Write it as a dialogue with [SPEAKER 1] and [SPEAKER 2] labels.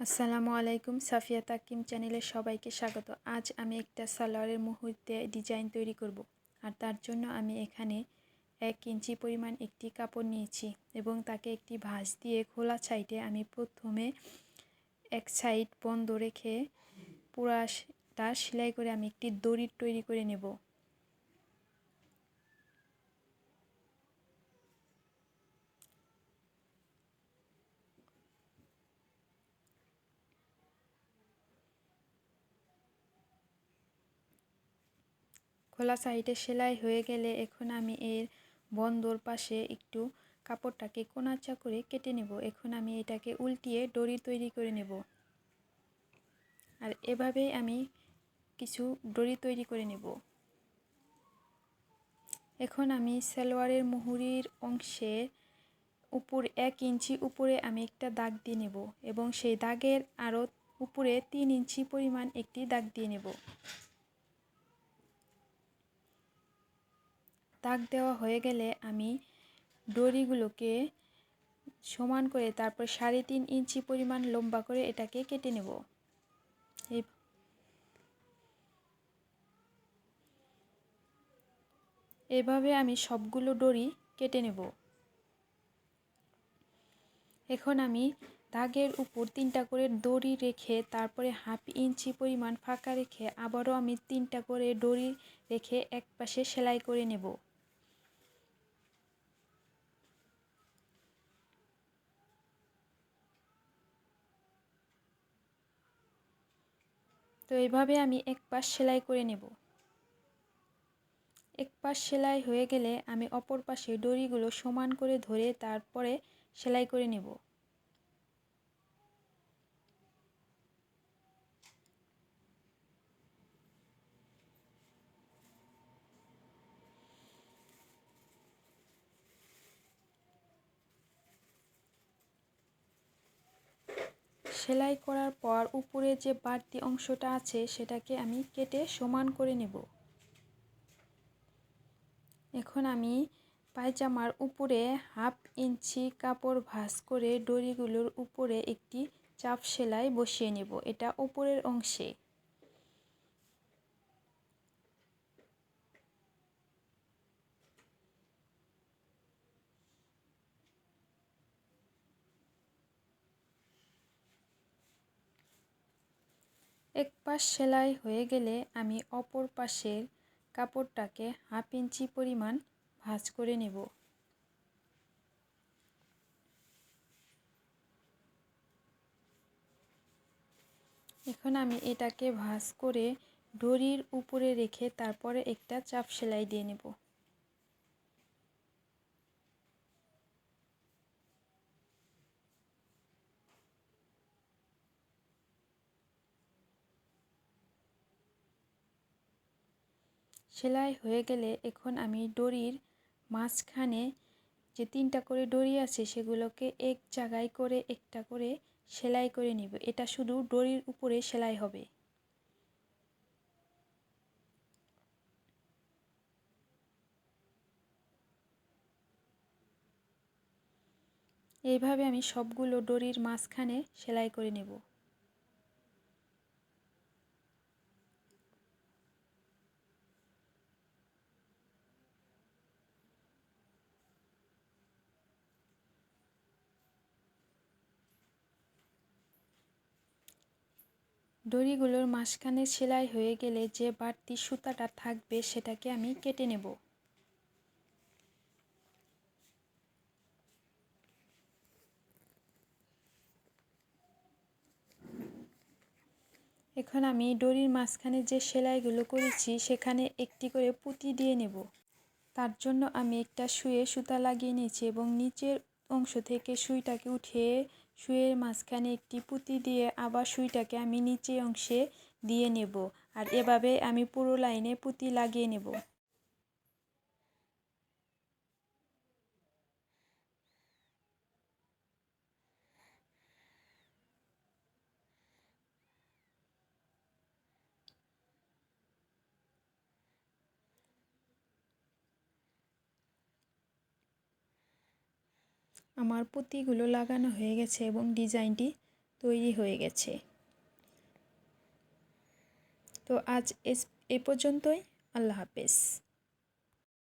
[SPEAKER 1] আসসালামু আলাইকুম। সাফিয়া তাকিম চ্যানেলে সবাইকে স্বাগত। আজ আমি একটা সালোয়ারের মুহূর্তে ডিজাইন তৈরি করব আর তার জন্য আমি এখানে এক ইঞ্চি পরিমাণ একটি কাপড় নিয়েছি এবং তাকে একটি ভাঁজ দিয়ে খোলা সাইডে আমি প্রথমে এক সাইড বন্ধ রেখে পুরাটা সেলাই করে আমি একটি দড়ি তৈরি করে নেব। খোলা সাইডে সেলাই হয়ে গেলে এখন আমি এর বন্ধর পাশে একটু কাপড়টাকে কোনাচা করে কেটে নেব। এখন আমি এটাকে উল্টিয়ে ডরি তৈরি করে নেব। আর এভাবেই আমি কিছু ডরি তৈরি করে নেব। এখন আমি সালোয়ারের মুহুরির অংশে উপর এক ইঞ্চি উপরে আমি একটা দাগ দিয়ে নেব এবং সেই দাগের আরও উপরে তিন ইঞ্চি পরিমাণ একটি দাগ দিয়ে নেব। দাগ দেওয়া হয়ে গেলে আমি ডরিগুলোকে সমান করে তারপর সাড়ে তিন ইঞ্চি পরিমাণ লম্বা করে এটাকে কেটে নেব। এই এভাবে আমি সবগুলো ডরি কেটে নেব। এখন আমি দাগের উপর তিনটা করে দড়ি রেখে তারপরে হাফ ইঞ্চি পরিমাণ ফাঁকা রেখে আবারও আমি তিনটা করে দড়ি রেখে এক পাশে সেলাই করে নেব। তো এইভাবে আমি এক পাশ সেলাই করে নেব। এক পাশ সেলাই হয়ে গেলে আমি অপর পাশে দড়িগুলো সমান করে ধরে তারপরে সেলাই করে নেব। সেলাই করার পর উপরে যে বাড়তি অংশটা আছে, সেটাকে আমি কেটে সমান করে নেব। এখন আমি পায়জামার উপরে হাফ ইঞ্চি কাপড় ভাঁজ করে ডরিগুলোর উপরে একটি চাপ সেলাই বসিয়ে নেব। এটা উপরের অংশে। এক পাশ সেলাই হয়ে গেলে আমি অপর পাশের কাপড়টাকে হাফ ইঞ্চি পরিমাণ ভাঁজ করে নেব। এখন আমি এটাকে ভাঁজ করে ডরির উপরে রেখে তারপরে একটা চাপ সেলাই দিয়ে নেব। সেলাই হয়ে গেলে এখন আমি ডরির মাঝখানে যে তিনটা করে ডরি আছে সেগুলোকে এক জায়গায় করে একটা করে সেলাই করে নিব। এটা শুধু ডরির উপরে সেলাই হবে। এইভাবে আমি সবগুলো ডরির মাঝখানে সেলাই করে নেব। দড়িগুলোর মাঝখানে সেলাই হয়ে গেলে যে বাড়তি সুতাটা থাকবে সেটাকে আমি কেটে নেব। এখন আমি দড়ির মাঝখানে যে সেলাইগুলো করেছি সেখানে একটি করে পুঁতি দিয়ে নেব। তার জন্য আমি একটা শুয়ে সুতা লাগিয়ে নিয়েছি এবং নিচের অংশ থেকে সুইটাকে উঠিয়ে সুইয়ের মাঝখানে একটি পুঁতি দিয়ে আবার সুইটাকে আমি নিচে অংশে দিয়ে নেব। আর এভাবে আমি পুরো লাইনে পুঁতি লাগিয়ে নেব। আমার পুঁতিগুলো লাগানো হয়ে গেছে এবং ডিজাইনটি তৈরি হয়ে গেছে। তো আজ এ পর্যন্তই। আল্লাহ হাফেজ।